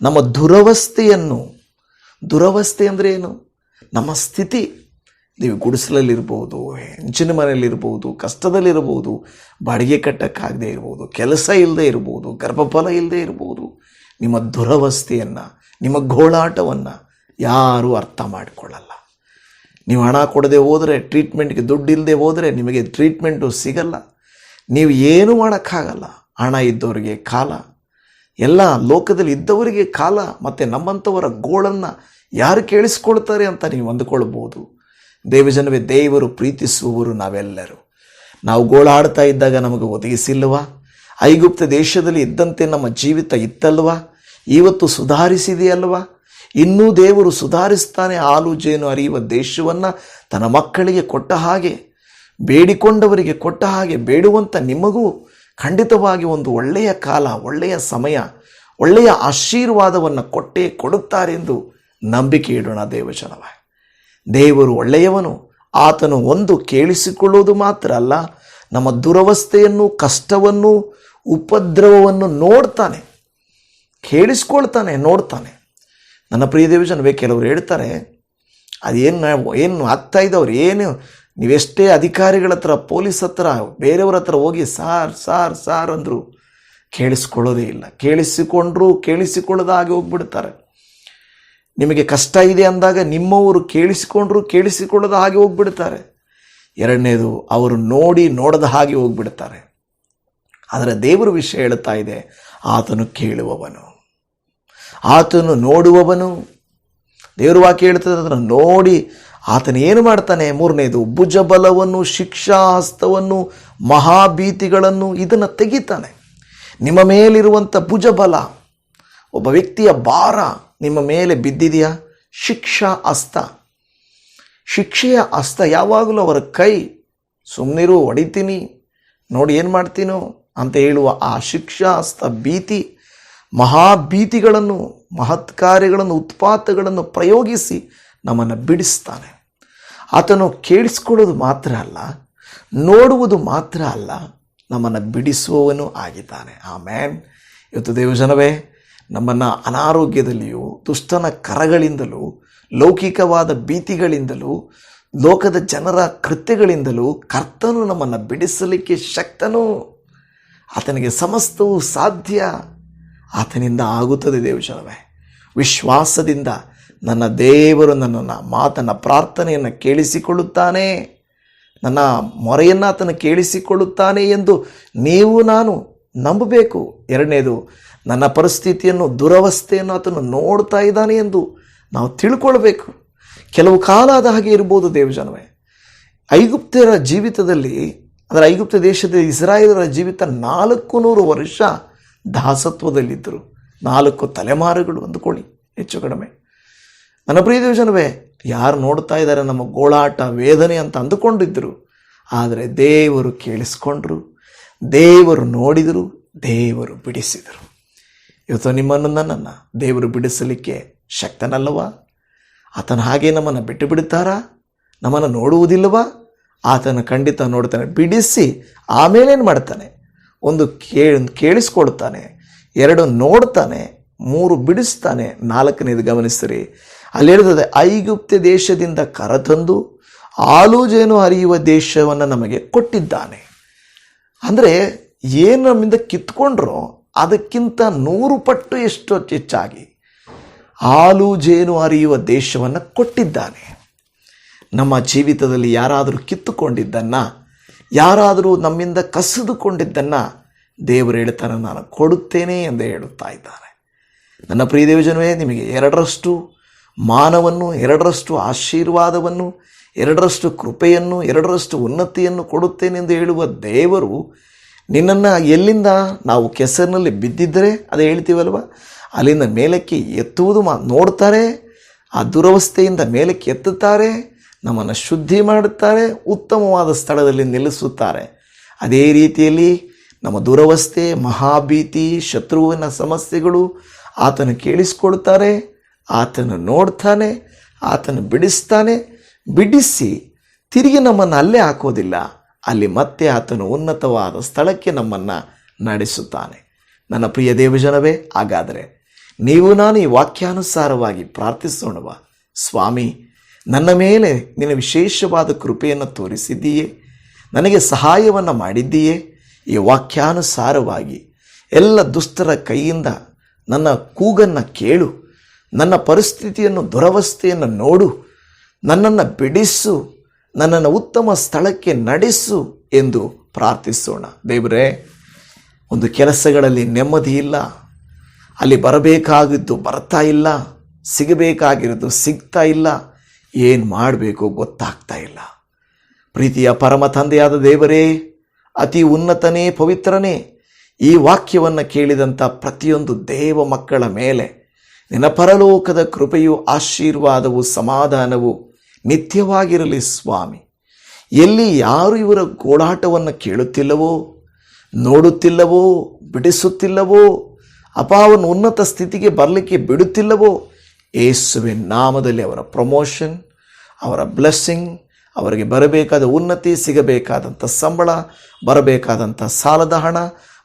ನಮ್ಮ ದುರವಸ್ಥೆಯನ್ನು, ದುರವಸ್ಥೆ ಅಂದರೆ ಏನು? ನಮ್ಮ ಸ್ಥಿತಿ. ನೀವು ಗುಡಿಸಲಲ್ಲಿರ್ಬೋದು, ಹೆಂಚಿನ ಮನೆಯಲ್ಲಿರ್ಬೋದು, ಕಷ್ಟದಲ್ಲಿರ್ಬೋದು, ಬಾಡಿಗೆ ಕಟ್ಟಕ್ಕಾಗದೇ ಇರ್ಬೋದು, ಕೆಲಸ ಇಲ್ಲದೆ ಇರ್ಬೋದು, ಗರ್ಭಫಲ ಇಲ್ಲದೆ ಇರ್ಬೋದು, ನಿಮ್ಮ ದುರವಸ್ಥೆಯನ್ನು, ನಿಮ್ಮ ಗೋಳಾಟವನ್ನು ಯಾರೂ ಅರ್ಥ ಮಾಡಿಕೊಳ್ಳಲ್ಲ. ನೀವು ಹಣ ಕೊಡದೆ ಹೋದರೆ ಟ್ರೀಟ್ಮೆಂಟ್ಗೆ ದುಡ್ಡು ಇಲ್ಲದೆ ಹೋದರೆ ನಿಮಗೆ ಟ್ರೀಟ್ಮೆಂಟು ಸಿಗಲ್ಲ. ನೀವು ಏನು ಮಾಡೋಕ್ಕಾಗಲ್ಲ? ಹಣ ಇದ್ದವರಿಗೆ ಕಾಲ. ಎಲ್ಲ ಲೋಕದಲ್ಲಿ ಇದ್ದವರಿಗೆ ಕಾಲ ಮತ್ತು ನಮ್ಮಂಥವರ ಗೋಳನ್ನು ಯಾರು ಕೇಳಿಸ್ಕೊಳ್ತಾರೆ ಅಂತ ನೀವು ಅಂದುಕೊಳ್ಬೋದು ದೇವಜನವೇ, ದೇವರು ಪ್ರೀತಿಸುವವರು ನಾವೆಲ್ಲರೂ. ನಾವು ಗೋಳಾಡ್ತಾ ಇದ್ದಾಗ ನಮಗೆ ಒದಗಿಸಿಲ್ವಾ ಐಗುಪ್ತ ದೇಶದಲ್ಲಿ ಇದ್ದಂತೆ ನಮ್ಮ ಜೀವಿತ ಇತ್ತಲ್ವಾ? ಇವತ್ತು ಸುಧಾರಿಸಿದೆಯಲ್ವಾ? ಇನ್ನೂ ದೇವರು ಸುಧಾರಿಸ್ತಾನೆ ಹಾಲು ಜೇನು ಅರಿಯುವ ದೇಶವನ್ನು ತನ್ನ ಮಕ್ಕಳಿಗೆ ಕೊಟ್ಟ ಹಾಗೆ, ಬೇಡಿಕೊಂಡವರಿಗೆ ಕೊಟ್ಟ ಹಾಗೆ ಬೇಡುವಂಥ ನಿಮಗೂ ಖಂಡಿತವಾಗಿ ಒಂದು ಒಳ್ಳೆಯ ಕಾಲ, ಒಳ್ಳೆಯ ಸಮಯ, ಒಳ್ಳೆಯ ಆಶೀರ್ವಾದವನ್ನು ಕೊಟ್ಟೇ ಕೊಡುತ್ತಾರೆ ಎಂದು ನಂಬಿಕೆ ಇಡೋಣ ದೇವಜನವ ದೇವರು ಒಳ್ಳೆಯವನು, ಆತನು ಒಂದು ಕೇಳಿಸಿಕೊಳ್ಳುವುದು ಮಾತ್ರ ಅಲ್ಲ, ನಮ್ಮ ದುರವಸ್ಥೆಯನ್ನು, ಕಷ್ಟವನ್ನು, ಉಪದ್ರವವನ್ನು ನೋಡ್ತಾನೆ, ಕೇಳಿಸ್ಕೊಳ್ತಾನೆ, ನೋಡ್ತಾನೆ. ನನ್ನ ಪ್ರಿಯ ದೇವಜನವೇ, ಕೆಲವರು ಹೇಳ್ತಾರೆ, ಅದೇನು ಏನು ಆಗ್ತಾ ಇದ್ದವ್ರು, ಏನು ನೀವೆಷ್ಟೇ ಅಧಿಕಾರಿಗಳ ಹತ್ರ, ಪೊಲೀಸ್ ಹತ್ರ, ಬೇರೆಯವರ ಹತ್ರ ಹೋಗಿ ಸಾರ್ ಸಾರ್ ಸಾರ್ ಅಂದರು ಕೇಳಿಸ್ಕೊಳ್ಳೋದೇ ಇಲ್ಲ. ಕೇಳಿಸಿಕೊಂಡ್ರು ಕೇಳಿಸಿಕೊಳ್ಳದ ಹಾಗೆ ಹೋಗ್ಬಿಡ್ತಾರೆ. ನಿಮಗೆ ಕಷ್ಟ ಇದೆ ಅಂದಾಗ ನಿಮ್ಮವರು ಕೇಳಿಸಿಕೊಂಡ್ರು ಕೇಳಿಸಿಕೊಳ್ಳದ ಹಾಗೆ ಹೋಗ್ಬಿಡ್ತಾರೆ. ಎರಡನೇದು, ಅವರು ನೋಡಿ ನೋಡದ ಹಾಗೆ ಹೋಗ್ಬಿಡ್ತಾರೆ. ಆದರೆ ದೇವರ ವಿಷಯ ಹೇಳ್ತಾ ಇದೆ, ಆತನು ಕೇಳುವವನು. ಆತನು ನೋಡುವವನು. ದೇವರು ವಾಕ್ಯ ಹೇಳ್ತದೆ ಅದನ್ನು ನೋಡಿ ಆತನ ಏನು ಮಾಡ್ತಾನೆ? ಮೂರನೇದು, ಭುಜಬಲವನ್ನು ಶಿಕ್ಷಾಹಸ್ತವನ್ನು ಮಹಾಭೀತಿಗಳನ್ನು ಇದನ್ನು ತೆಗಿತಾನೆ. ನಿಮ್ಮ ಮೇಲಿರುವಂಥ ಭುಜಬಲ, ಒಬ್ಬ ವ್ಯಕ್ತಿಯ ಭಾರ ನಿಮ್ಮ ಮೇಲೆ ಬಿದ್ದಿದೆಯಾ? ಶಿಕ್ಷಾ ಹಸ್ತ ಶಿಕ್ಷೆಯ ಹಸ್ತ ಯಾವಾಗಲೂ ಅವರ ಕೈ ಸುಮ್ಮನಿರು ಹೊಡಿತೀನಿ, ನೋಡಿ ಏನು ಮಾಡ್ತೀನೋ ಅಂತ ಹೇಳುವ ಆ ಶಿಕ್ಷಾ ಹಸ್ತ ಭೀತಿ, ಮಹಾಭೀತಿಗಳನ್ನು, ಮಹತ್ಕಾರ್ಯಗಳನ್ನು, ಉತ್ಪಾತಗಳನ್ನು ಪ್ರಯೋಗಿಸಿ ನಮ್ಮನ್ನು ಬಿಡಿಸ್ತಾನೆ. ಆತನು ಕೇಳಿಸ್ಕೊಳ್ಳೋದು ಮಾತ್ರ ಅಲ್ಲ, ನೋಡುವುದು ಮಾತ್ರ ಅಲ್ಲ, ನಮ್ಮನ್ನು ಬಿಡಿಸುವವನು ಆಗಿದ್ದಾನೆ. ಆ ಮ್ಯಾನ್ ಇವತ್ತು ದೇವಜನವೇ, ನಮ್ಮನ್ನು ಅನಾರೋಗ್ಯದಲ್ಲಿಯೂ, ದುಷ್ಟನ ಕರಗಳಿಂದಲೂ, ಲೌಕಿಕವಾದ ಭೀತಿಗಳಿಂದಲೂ, ಲೋಕದ ಜನರ ಕೃತ್ಯಗಳಿಂದಲೂ ಕರ್ತನು ನಮ್ಮನ್ನು ಬಿಡಿಸಲಿಕ್ಕೆ ಶಕ್ತನು. ಆತನಿಗೆ ಸಮಸ್ತವೂ ಸಾಧ್ಯ. ಆತನಿಂದ ಆಗುತ್ತದೆ ದೇವಜನವೇ. ವಿಶ್ವಾಸದಿಂದ ನನ್ನ ದೇವರು ನನ್ನ ಮಾತನ್ನ, ಪ್ರಾರ್ಥನೆಯನ್ನು ಕೇಳಿಸಿಕೊಳ್ಳುತ್ತಾನೆ. ನನ್ನ ಮೊರೆಯನ್ನು ಆತನು ಕೇಳಿಸಿಕೊಳ್ಳುತ್ತಾನೆ ಎಂದು ನೀವು, ನಾನು ನಂಬಬೇಕು. ಎರಡನೇದು, ನನ್ನ ಪರಿಸ್ಥಿತಿಯನ್ನು, ದುರವಸ್ಥೆಯನ್ನು ಆತನು ನೋಡ್ತಾ ಇದ್ದಾನೆ ಎಂದು ನಾವು ತಿಳ್ಕೊಳ್ಬೇಕು. ಕೆಲವು ಕಾಲ ಆದ ಹಾಗೆ ಇರ್ಬೋದು ದೇವಜನವೇ ಐಗುಪ್ತರ ಜೀವಿತದಲ್ಲಿ, ಅಂದರೆ ಐಗುಪ್ತ ದೇಶದ ಇಸ್ರಾಯೇಲರ ಜೀವಿತ ನಾಲ್ಕು ನೂರು ವರ್ಷ ದಾಸತ್ವದಲ್ಲಿದ್ದರು. ನಾಲ್ಕು ತಲೆಮಾರುಗಳು ಅಂದುಕೊಳ್ಳಿ ಹೆಚ್ಚು ಕಡಿಮೆ. ನನ್ನ ಪ್ರಿಯ ದೇವಜನವೇ, ಯಾರು ನೋಡ್ತಾ ಇದ್ದಾರೆ ನಮ್ಮ ಗೋಳಾಟ, ವೇದನೆ ಅಂತ ಅಂದುಕೊಂಡಿದ್ದರು ಆದರೆ ದೇವರು ಕೇಳಿಸ್ಕೊಂಡ್ರು, ದೇವರು ನೋಡಿದರು, ದೇವರು ಬಿಡಿಸಿದರು. ಇವತ್ತು ನಿಮ್ಮನ್ನು ನನ್ನನ್ನು ದೇವರು ಬಿಡಿಸಲಿಕ್ಕೆ ಶಕ್ತನಲ್ಲವ? ಆತನ ಹಾಗೆ ನಮ್ಮನ್ನು ಬಿಟ್ಟು ಬಿಡುತ್ತಾರಾ? ನಮ್ಮನ್ನು ನೋಡುವುದಿಲ್ಲವಾ? ಆತನ ಖಂಡಿತ ನೋಡ್ತಾನೆ, ಬಿಡಿಸಿ ಆಮೇಲೇನು ಮಾಡ್ತಾನೆ? ಒಂದು ಕೇಳಿ, ಕೇಳಿಸ್ಕೊಳ್ತಾನೆ, ಎರಡು ನೋಡ್ತಾನೆ ಮೂರು ಬಿಡಿಸ್ತಾನೆ, ನಾಲ್ಕನೇದು ಗಮನಿಸ್ತೀರಿ ಅಲ್ಲಿ ಹೇಳ್ತದೆ ಐಗುಪ್ತ ದೇಶದಿಂದ ಕರತಂದು ಆಲೂಜೇನು ಜೇನು ಹರಿಯುವ ದೇಶವನ್ನು ನಮಗೆ ಕೊಟ್ಟಿದ್ದಾನೆ. ಅಂದರೆ ಏನು ನಮ್ಮಿಂದ ಕಿತ್ಕೊಂಡ್ರೋ ಅದಕ್ಕಿಂತ ನೂರು ಪಟ್ಟು ಎಷ್ಟು ಹೆಚ್ಚಾಗಿ ಹಾಲು ಜೇನು ಅರಿಯುವ ದೇಶವನ್ನು ಕೊಟ್ಟಿದ್ದಾನೆ. ನಮ್ಮ ಜೀವಿತದಲ್ಲಿ ಯಾರಾದರೂ ಕಿತ್ತುಕೊಂಡಿದ್ದನ್ನು, ಯಾರಾದರೂ ನಮ್ಮಿಂದ ಕಸಿದುಕೊಂಡಿದ್ದನ್ನು ದೇವರು ಹೇಳ್ತಾನೆ, ನಾನು ಕೊಡುತ್ತೇನೆ ಎಂದು ಹೇಳುತ್ತಾ ಇದ್ದಾನೆ. ನನ್ನ ಪ್ರಿಯ ದೇವಜನವೇ, ನಿಮಗೆ ಎರಡರಷ್ಟು ಮಾನವನ್ನು, ಎರಡರಷ್ಟು ಆಶೀರ್ವಾದವನ್ನು, ಎರಡರಷ್ಟು ಕೃಪೆಯನ್ನು, ಎರಡರಷ್ಟು ಉನ್ನತಿಯನ್ನು ಕೊಡುತ್ತೇನೆ ಎಂದು ಹೇಳುವ ದೇವರು ನಿನ್ನನ್ನು ಎಲ್ಲಿಂದ ನಾವು ಕೆಸರಿನಲ್ಲಿ ಬಿದ್ದಿದ್ದರೆ, ಅದು ಹೇಳ್ತೀವಲ್ವ? ಅಲ್ಲಿಂದ ಮೇಲಕ್ಕೆ ಎತ್ತುವುದು ಮಾ, ನೋಡ್ತಾರೆ, ಆ ದುರವಸ್ಥೆಯಿಂದ ಮೇಲಕ್ಕೆ ಎತ್ತುತ್ತಾರೆ, ನಮ್ಮನ್ನು ಶುದ್ಧಿ ಮಾಡುತ್ತಾರೆ, ಉತ್ತಮವಾದ ಸ್ಥಳದಲ್ಲಿ ನಿಲ್ಲಿಸುತ್ತಾರೆ. ಅದೇ ರೀತಿಯಲ್ಲಿ ನಮ್ಮ ದುರವಸ್ಥೆ, ಮಹಾಭೀತಿ, ಶತ್ರುವಿನ ಸಮಸ್ಯೆಗಳು ಆತನು ಕೇಳಿಸ್ಕೊಳ್ತಾರೆ ಆತನು ನೋಡ್ತಾನೆ, ಆತನು ಬಿಡಿಸ್ತಾನೆ. ಬಿಡಿಸಿ ತಿರುಗಿ ನಮ್ಮನ್ನು ಅಲ್ಲೇ ಹಾಕೋದಿಲ್ಲ. ಅಲ್ಲಿ ಮತ್ತೆ ಆತನು ಉನ್ನತವಾದ ಸ್ಥಳಕ್ಕೆ ನಮ್ಮನ್ನು ನಡೆಸುತ್ತಾನೆ. ನನ್ನ ಪ್ರಿಯ ದೇವಜನವೇ, ಹಾಗಾದರೆ ನೀವು ನಾನು ಈ ವಾಕ್ಯಾನುಸಾರವಾಗಿ ಪ್ರಾರ್ಥಿಸೋಣವ? ಸ್ವಾಮಿ, ನನ್ನ ಮೇಲೆ ನಿನ್ನ ವಿಶೇಷವಾದ ಕೃಪೆಯನ್ನು ತೋರಿಸಿದ್ದೀಯೇ. ನನಗೆ ಸಹಾಯವನ್ನು ಮಾಡಿದ್ದೀಯೇ. ಈ ವಾಕ್ಯಾನುಸಾರವಾಗಿ ಎಲ್ಲ ದುಷ್ಟರ ಕೈಯಿಂದ ನನ್ನ ಕೂಗನ್ನು ಕೇಳು, ನನ್ನ ಪರಿಸ್ಥಿತಿಯನ್ನು, ದುರವಸ್ಥೆಯನ್ನು ನೋಡು, ನನ್ನನ್ನು ಬಿಡಿಸು, ನನ್ನನ್ನು ಉತ್ತಮ ಸ್ಥಳಕ್ಕೆ ನಡೆಸು ಎಂದು ಪ್ರಾರ್ಥಿಸೋಣ. ದೇವರೇ, ಒಂದು ಕೆಲಸಗಳಲ್ಲಿ ನೆಮ್ಮದಿ ಇಲ್ಲ, ಅಲ್ಲಿ ಬರಬೇಕಾಗಿದ್ದು ಬರ್ತಾ ಇಲ್ಲ, ಸಿಗಬೇಕಾಗಿರೋದು ಸಿಗ್ತಾ ಇಲ್ಲ, ಏನು ಮಾಡಬೇಕು ಗೊತ್ತಾಗ್ತಾ ಇಲ್ಲ. ಪ್ರೀತಿಯ ಪರಮ ತಂದೆಯಾದ ದೇವರೇ, ಅತಿ ಉನ್ನತನೇ ಪವಿತ್ರನೇ ಈ ವಾಕ್ಯವನ್ನು ಕೇಳಿದಂಥ ಪ್ರತಿಯೊಂದು ದೇವ ಮಕ್ಕಳ ಮೇಲೆ ನಿನ್ನ ಪರಲೋಕದ ಕೃಪೆಯು ಆಶೀರ್ವಾದವು ಸಮಾಧಾನವು ನಿತ್ಯವಾಗಿರಲಿ ಸ್ವಾಮಿ. ಎಲ್ಲಿ ಯಾರು ಇವರ ಗೋಳಾಟವನ್ನು ಕೇಳುತ್ತಿಲ್ಲವೋ, ನೋಡುತ್ತಿಲ್ಲವೋ, ಬಿಡಿಸುತ್ತಿಲ್ಲವೋ ಅಪಾವನ್ನು ಉನ್ನತ ಸ್ಥಿತಿಗೆ ಬರಲಿಕ್ಕೆ ಬಿಡುತ್ತಿಲ್ಲವೋ ಏಸುವೆ ನಾಮದಲ್ಲಿ ಅವರ ಪ್ರಮೋಷನ್, ಅವರ ಬ್ಲೆಸ್ಸಿಂಗ್, ಅವರಿಗೆ ಬರಬೇಕಾದ ಉನ್ನತಿ, ಸಿಗಬೇಕಾದಂಥ ಸಂಬಳ, ಬರಬೇಕಾದಂಥ ಸಾಲದ ಹಣ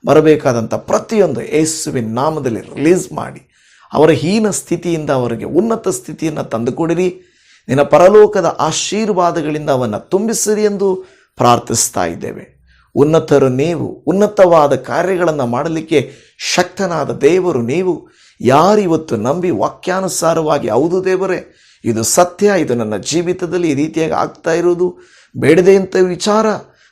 ಬರಬೇಕಾದಂಥ ಪ್ರತಿಯೊಂದು ಯೇಸುವಿನ ನಾಮದಲ್ಲಿ ರಿಲೀಸ್ ಮಾಡಿ ಅವರ ಹೀನ ಸ್ಥಿತಿಯಿಂದ ಅವರಿಗೆ ಉನ್ನತ ಸ್ಥಿತಿಯನ್ನು ತಂದುಕೊಡಿರಿ ನಿನ್ನ ಪರಲೋಕದ ಆಶೀರ್ವಾದಗಳಿಂದ ಅವನ್ನು ತುಂಬಿಸಿರಿ ಎಂದು ಪ್ರಾರ್ಥಿಸ್ತಾ ಇದ್ದೇವೆ. ಉನ್ನತರು ನೀವು, ಉನ್ನತವಾದ ಕಾರ್ಯಗಳನ್ನು ಮಾಡಲಿಕ್ಕೆ ಶಕ್ತನಾದ ದೇವರು ನೀವು. ಯಾರಿವತ್ತು ನಂಬಿ ವಾಕ್ಯಾನುಸಾರವಾಗಿ, ಹೌದು ದೇವರೇ, ಇದು ಸತ್ಯ, ಇದು ನನ್ನ ಜೀವಿತದಲ್ಲಿ ಈ ರೀತಿಯಾಗಿ ಆಗ್ತಾ ಇರುವುದು. ಬೇಡದೆ ಅಂತ ವಿಚಾರ,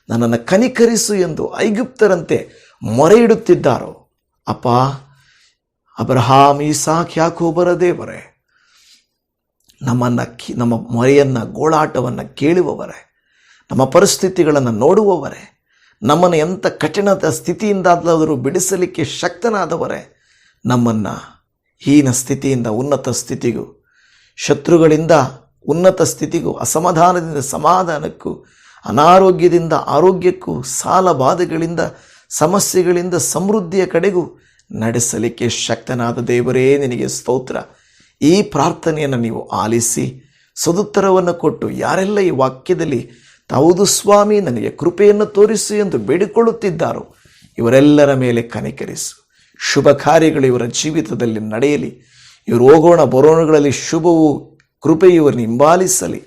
ನನ್ನನ್ನು ಕನಿಕರಿಸು ಎಂದು ಐಗುಪ್ತರಂತೆ ಮೊರೆ ಇಡುತ್ತಿದ್ದಾರೋ ಅಪ್ಪ ಅಬ್ರಹಾಮ್ ಈಸಾಕ್ ಯಾಕೋಬರ ದೇವರೇ, ನಮ್ಮನ್ನು ಕಿ, ನಮ್ಮ ಮೊರೆಯನ್ನು, ಗೋಳಾಟವನ್ನು ಕೇಳುವವರೇ, ನಮ್ಮ ಪರಿಸ್ಥಿತಿಗಳನ್ನು ನೋಡುವವರೇ, ನಮ್ಮನ್ನು ಎಂಥ ಕಠಿಣದ ಸ್ಥಿತಿಯಿಂದಾದರೂ ಬಿಡಿಸಲಿಕ್ಕೆ ಶಕ್ತನಾದವರೇ, ನಮ್ಮನ್ನು ಹೀನ ಸ್ಥಿತಿಯಿಂದ, ಉನ್ನತ ಸ್ಥಿತಿಗೂ, ಶತ್ರುಗಳಿಂದ ಉನ್ನತ ಸ್ಥಿತಿಗೂ, ಅಸಮಾಧಾನದಿಂದ, ಸಮಾಧಾನಕ್ಕೂ, ಅನಾರೋಗ್ಯದಿಂದ, ಆರೋಗ್ಯಕ್ಕೂ ಸಾಲ ಬಾಧೆಗಳಿಂದ ಸಮಸ್ಯೆಗಳಿಂದ ಸಮೃದ್ಧಿಯ ಕಡೆಗೂ ನಡೆಸಲಿಕ್ಕೆ ಶಕ್ತನಾದ ದೇವರೇ, ನಿನಗೆ ಸ್ತೋತ್ರ. ಈ ಪ್ರಾರ್ಥನೆಯನ್ನು ನೀವು ಆಲಿಸಿ, ಸದುತ್ತರವನ್ನು ಕೊಟ್ಟು ಯಾರೆಲ್ಲ ಈ ವಾಕ್ಯದಲ್ಲಿ ತೌದು ಸ್ವಾಮಿ, ನನಗೆ ಕೃಪೆಯನ್ನು ತೋರಿಸು ಎಂದು ಬೇಡಿಕೊಳ್ಳುತ್ತಿದ್ದಾರೋ, ಇವರೆಲ್ಲರ ಮೇಲೆ ಕನಿಕರಿಸು. ಶುಭ ಕಾರ್ಯಗಳು ಇವರ ಜೀವಿತದಲ್ಲಿ ನಡೆಯಲಿ. ಇವರು ಹೋಗೋಣ ಬರೋಣಗಳಲ್ಲಿ ಶುಭವು ಕೃಪೆಯು ಇವರನ್ನು ಹಿಂಬಾಲಿಸಲಿ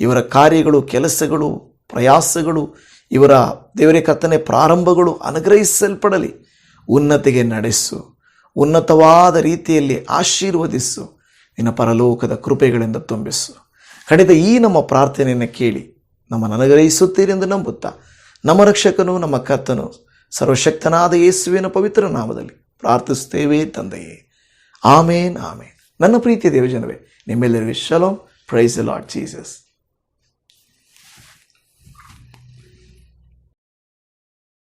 ಇವರ ಕಾರ್ಯಗಳು, ಕೆಲಸಗಳು, ಪ್ರಯಾಸಗಳು ಇವರ ದೇವರೇ ಕತ್ತನೆ ಪ್ರಾರಂಭಗಳು ಅನುಗ್ರಹಿಸಲ್ಪಡಲಿ. ಉನ್ನತಿಗೆ ನಡೆಸು, ಉನ್ನತವಾದ ರೀತಿಯಲ್ಲಿ ಆಶೀರ್ವದಿಸು. ನಿನ್ನ ಪರಲೋಕದ ಕೃಪೆಗಳಿಂದ ತುಂಬಿಸು. ಖಂಡಿತ ಈ ನಮ್ಮ ಪ್ರಾರ್ಥನೆಯನ್ನು ಕೇಳಿ ನಮ್ಮ ಅನುಗ್ರಹಿಸುತ್ತೀರಿ ಎಂದು ನಂಬುತ್ತಾ, ನಮ್ಮ ರಕ್ಷಕನು, ನಮ್ಮ ಕರ್ತನು, ಸರ್ವಶಕ್ತನಾದ ಯೇಸುವಿನ ಪವಿತ್ರ ನಾಮದಲ್ಲಿ ಪ್ರಾರ್ಥಿಸುತ್ತೇವೆ ತಂದೆಯೇ. ಆಮೇನ್ ಆಮೇನ್. ನನ್ನ ಪ್ರೀತಿಯ ದೇವಜನವೇ, ನಿಮ್ಮೆಲ್ಲರಿಗೂ ಶಲೋಮ್. Price lord Jesus